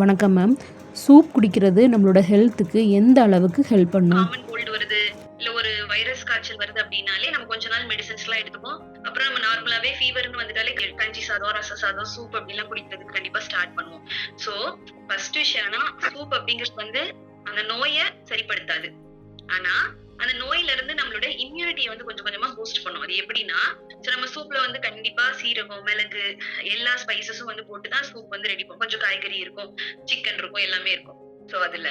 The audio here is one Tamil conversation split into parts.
வணக்கம் மேம் சூப் குடிக்கிறது நம்மளோட ஹெல்த்துக்கு எந்த அளவுக்கு ஹெல்ப் பண்ணும்? காமன் கோல்டு வருது இல்ல ஒரு வைரஸ் காய்ச்சல் வருது அப்படின்னாலே நம்ம கொஞ்ச நாள் மெடிசன்ஸ் எல்லாம் எடுத்துப்போம். அப்புறம் நம்ம நார்மலாவே ஃபீவர்னு வந்துட்டாலே கஞ்சி சாதம் ரச சாதம் சூப் அப்படிலாம் குடிக்கிறதுக்கு கண்டிப்பா ஸ்டார்ட் பண்ணுவோம். சோ ஃபர்ஸ்ட் விஷயம் என்னன்னா சூப் அப்படிங்கிறது வந்து அந்த நோயை சரிப்படுத்தாது. ஆனா அந்த நோயில இருந்து நம்மளோட இம்யூனிட்டியை வந்து கொஞ்சம் கொஞ்சமா பூஸ்ட் பண்ணும். அது எப்படின்னா so நம்ம சூப்ல வந்து கண்டிப்பா சீரகம் மிளகு எல்லா ஸ்பைசஸும் வந்து போட்டு தான் சூப் வந்து ரெடி பண்ணும் கொஞ்சம் காய்கறி இருக்கும் சிக்கன் இருக்கும் எல்லாமே இருக்கும். சோ அதுல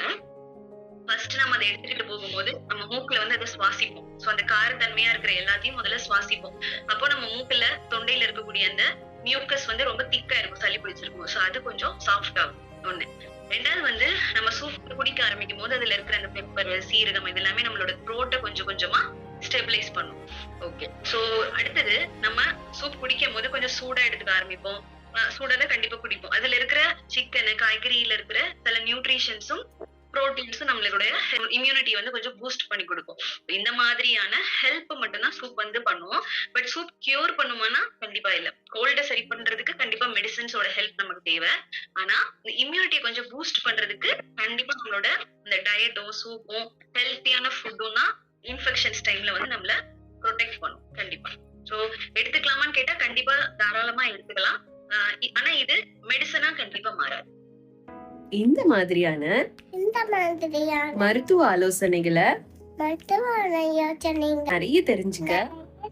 ஃபர்ஸ்ட் நம்ம அதை எடுத்துக்கிட்டு போகும்போது நம்ம மூக்குல வந்து அதை சுவாசிப்போம். சோ அந்த காரத்தன்மையா இருக்கிற எல்லாத்தையும் முதல்ல சுவாசிப்போம். அப்போ நம்ம மூக்குல தொண்டையில இருக்கக்கூடிய அந்த மியூக்கஸ் வந்து ரொம்ப திக்கா இருக்கும் சளி பிடிச்சிருக்கும். சோ அது கொஞ்சம் சாஃப்ட் ஆகும். ஒண்ணு. ரெண்டாவது வந்து நம்ம சூப் குடிக்க ஆரம்பிக்கும் போது அதுல இருக்கிற அந்த பெப்பர் சீரகம் இது எல்லாமே நம்மளோட த்ரோட்டை கொஞ்சம் கொஞ்சமா ஸ்டெபிலைஸ் பண்ணும். ஓகே சோ அடுத்தது நம்ம சூப் குடிக்கும் போது கொஞ்சம் சூடா எடுத்துக்க ஆரம்பிப்போம். அஹ் சூடா தான் கண்டிப்பா குடிப்போம். அதுல இருக்கிற சிக்கன் காய்கறியில இருக்கிற சில நியூட்ரிஷன்ஸும் புரோட்டீன்ஸும் நம்மளுடைய இம்யூனிட்டி வந்து கொஞ்சம் பூஸ்ட் பண்ணி கொடுக்கும். இந்த மாதிரியான ஹெல்ப் மட்டும்தான் சூப் வந்து பண்ணுவோம் பட் சூப் கியூர் பண்ணுமானா கண்டிப்பா இல்ல. கோல்ட சரி பண்றதுக்கு கண்டிப்பா மெடிசன்ஸோட ஹெல்ப் நமக்கு தேவை. ஆனா இந்த இம்யூனிட்டியை கொஞ்சம் பூஸ்ட் பண்றதுக்கு கண்டிப்பா நம்மளோட இந்த டயட்டும் சூப்பும் ஹெல்த்தியான ஃபுட்டும் தான் இன்ஃபெக்ஷன்ஸ் டைம்ல வந்து நம்மள ப்ரொடெக்ட் பண்ணும் கண்டிப்பா. சோ எடுத்துக்கலாமான்னு கேட்டா கண்டிப்பா தாராளமா எடுத்துக்கலாம். ஆனா இது மெடிசனா கண்டிப்பா மாறாது. இந்த மாதிரியான இந்த மாதிரியான மருத்துவ ஆலோசனைகளை மருத்துவ நிறைய தெரிஞ்சுக்க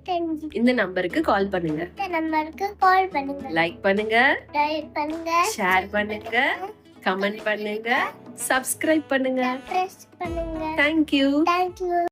தெரிஞ்சு இந்த நம்பருக்கு கால் பண்ணுங்க. இந்த நம்பருக்கு கால் பண்ணுங்க. லைக் பண்ணுங்க. டயல் பண்ணுங்க. ஷேர் பண்ணுங்க. கமெண்ட் பண்ணுங்க. சப்ஸ்கிரைப் பண்ணுங்க. பிரஸ் பண்ணுங்க. Thank you thank you